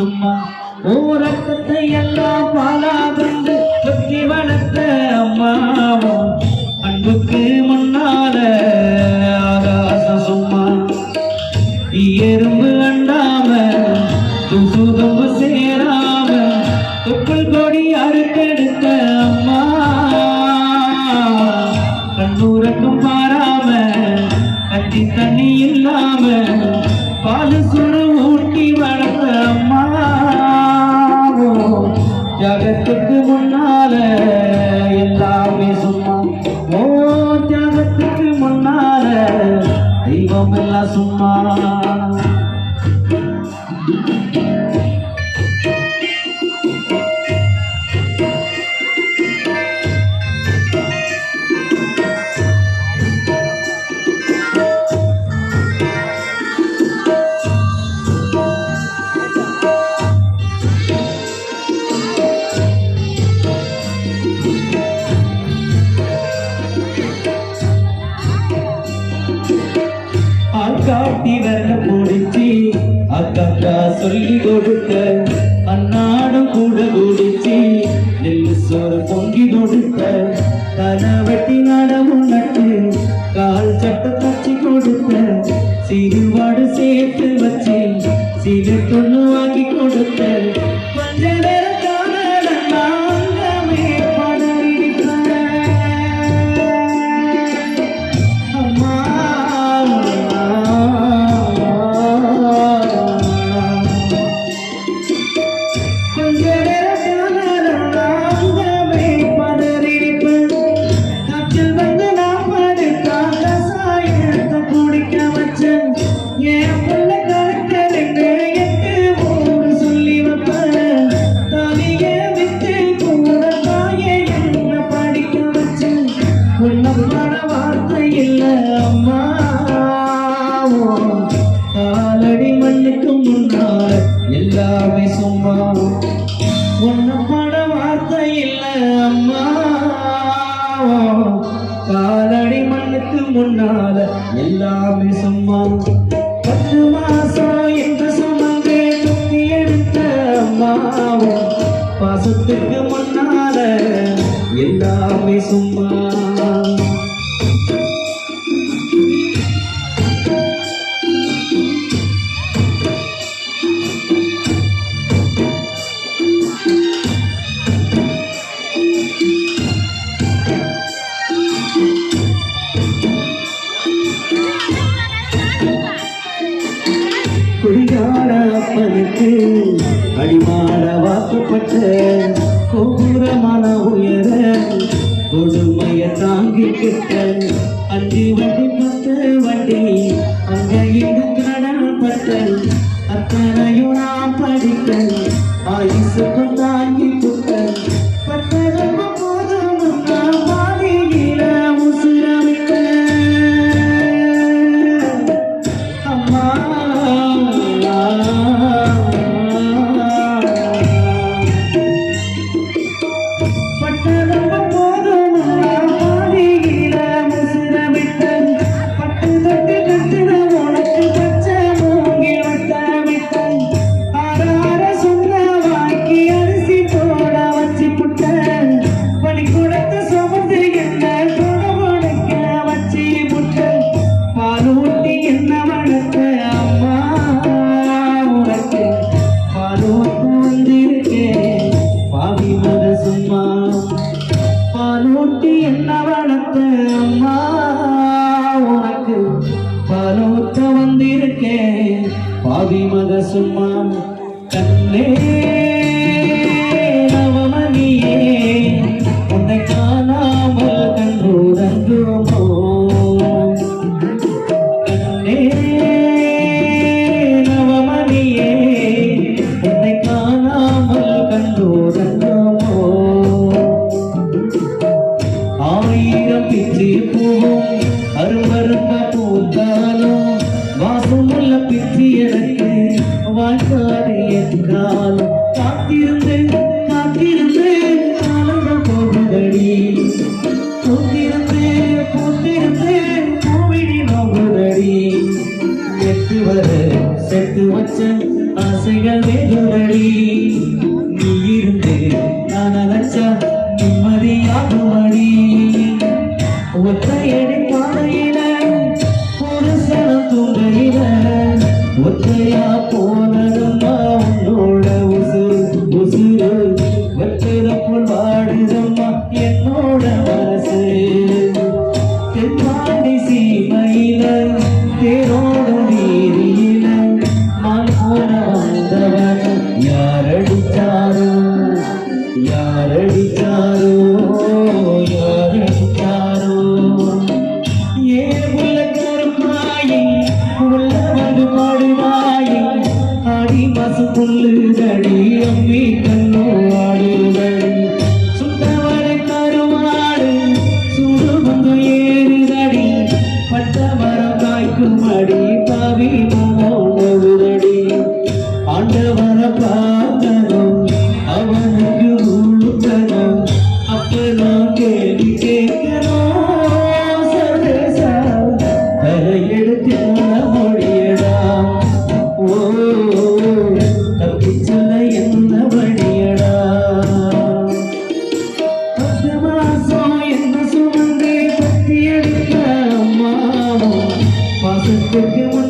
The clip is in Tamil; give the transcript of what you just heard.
சும்மா ஓ எல்லாம் பாலா கண்டு சுற்றி வளர்த்த அம்மாவும் அன்புக்கு முன்னால ஆகாசம் சும்மா. எறும்பு அண்டாம துசுதம்பு சேராம தொப்புள் கொடி அறுத்தெடுத்த அம்மா. கண்ணூரக்கும் பாராம கட்டி தண்ணி இல்லாம பாலு சுடு தெய்வம் எல்லாம் சும்மா காட்டி வரல பிடிச்சி அக்கா சொல்லி கொடுத்த அன்னாடும் கூட குடிச்சி. நெல்லு சோறு பொங்கி கொடுத்த தலை மண்ணுக்கு எல்லாமே சும்மா. பத்து மாசம் என்று சுமந்து தூக்கி எடுத்த அம்மாவும் பாசத்துக்கு முன்னால எல்லாமே சும்மா. அடிமாட வாக்கப்பட்ட கோபுரமான உயர கொடுமைய தாங்கிக்கிட்ட அஞ்சு வண்டி பத்து வண்டி அங்க இங்கு கடன் பட்ட அத்தனையும் நான் ஆதிமத சும்மா கண்ணே நவமணியே உன்னை காணாமல் கண்டோரங்குமோ கண்ணே நவமணியே உன்னை காணாமல் கண்டோரங்குமோ ஆயிரம் பிச்சு பூவும் அருமருந்த பூத்தாலும் வாசமுள்ள பிச்சு எனக்கு வாழ்க்காது என்றாலும் காத்திருந்து காத்திருந்து காலங்கள் போகுதடி. பூத்திருந்து பூத்திருந்து பூவிடி நோகுதடி. எட்டு வர செத்து வச்ச ஆசைகள் வேறுபடி நீ இருந்து நான் நினைச்சா நிம்மதியாகுமடி. ஒத்தையடி I'll be Kavi Mahal Navra 你别给我。